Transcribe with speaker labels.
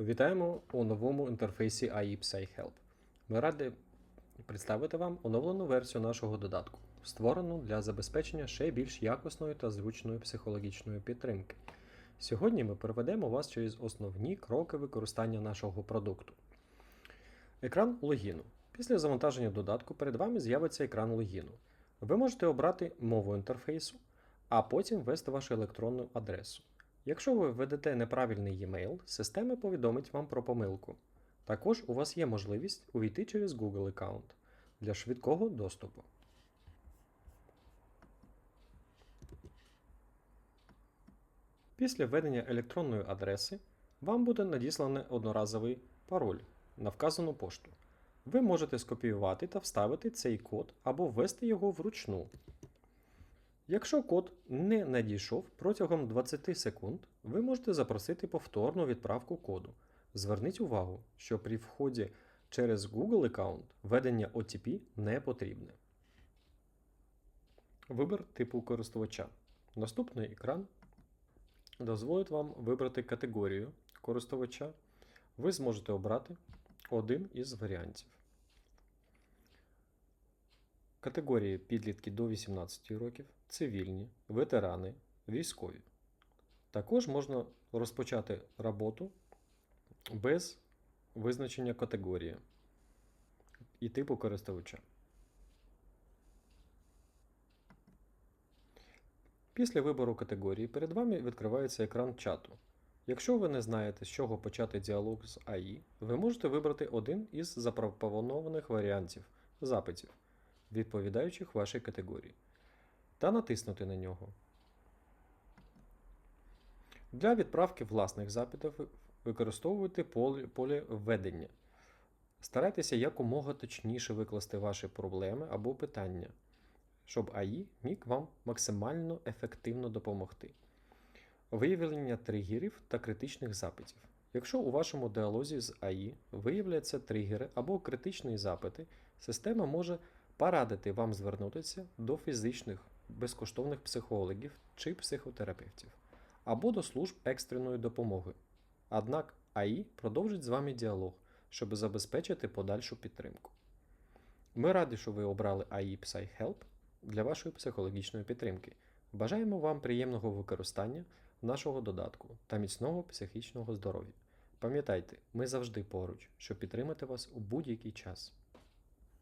Speaker 1: Вітаємо у новому інтерфейсі AI PsyHelp. Ми раді представити вам оновлену версію нашого додатку, створену для забезпечення ще більш якісної та зручної психологічної підтримки. Сьогодні ми проведемо вас через основні кроки використання нашого продукту. Екран логіну. Після завантаження додатку перед вами з'явиться екран логіну. Ви можете обрати мову інтерфейсу, а потім ввести вашу електронну адресу. Якщо ви введете неправильний e-mail, система повідомить вам про помилку. Також у вас є можливість увійти через Google аккаунт для швидкого доступу. Після введення електронної адреси вам буде надісланий одноразовий пароль на вказану пошту. Ви можете скопіювати та вставити цей код або ввести його вручну. Якщо код не надійшов протягом 20 секунд, ви можете запросити повторну відправку коду. Зверніть увагу, що при вході через Google аккаунт введення OTP не потрібне. Вибір типу користувача. Наступний екран дозволить вам вибрати категорію користувача. Ви зможете обрати один із варіантів. Категорії підлітки до 18 років, цивільні, ветерани, військові. Також можна розпочати роботу без визначення категорії і типу користувача. Після вибору категорії перед вами відкривається екран чату. Якщо ви не знаєте, з чого почати діалог з АІ, ви можете вибрати один із запропонованих варіантів запитів, відповідаючих вашій категорії, та натиснути на нього. Для відправки власних запитів використовуйте поле, введення. Старайтеся якомога точніше викласти ваші проблеми або питання, щоб АІ міг вам максимально ефективно допомогти. Виявлення тригерів та критичних запитів. Якщо у вашому діалозі з АІ виявляться тригери або критичні запити, система може порадити вам звернутися до фізичних безкоштовних психологів чи психотерапевтів або до служб екстреної допомоги. Однак АІ продовжить з вами діалог, щоб забезпечити подальшу підтримку. Ми раді, що ви обрали AI PsyHelp для вашої психологічної підтримки. Бажаємо вам приємного використання нашого додатку та міцного психічного здоров'я. Пам'ятайте, ми завжди поруч, щоб підтримати вас у будь-який час.